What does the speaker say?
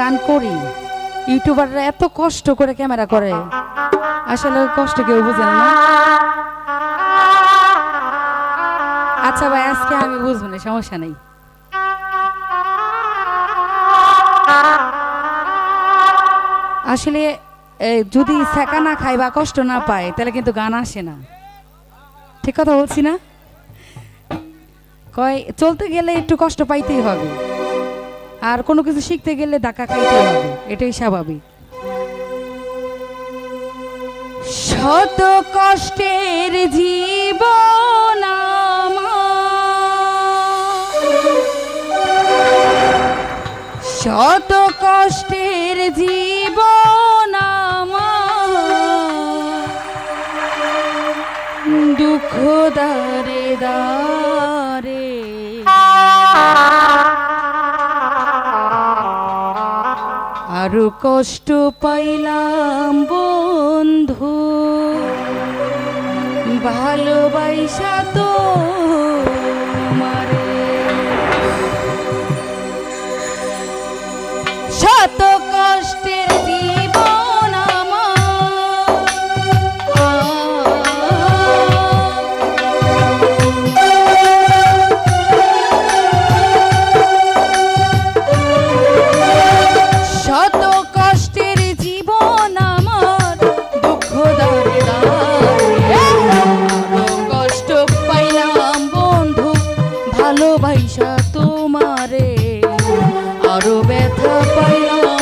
গান করি। ইউটিউবাররা এত কষ্ট করে ক্যামেরা করে। আসলে কষ্ট কেউ বুঝেন না। আচ্ছা ভাই, আজকে আমি বুঝব না, সমস্যা নেই। আসলে যদি শেখা না খায় বা কষ্ট না পায়, তাহলে কিন্তু গান আসে না। ঠিক কথা বলছি না? কয়, চলতে গেলে একটু কষ্ট পাইতেই হবে। আর কোনো কিছু শিখতে গেলে ধাক্কা খাইতে হবে, এটাই স্বাভাবিক শত কষ্টের জীবন। শত কষ্টের জীবন। দুঃখ দারে দারে কষ্ট পাইলাম বন্ধু। ভালোবাসা তো আরও ব্যথা পাইলাম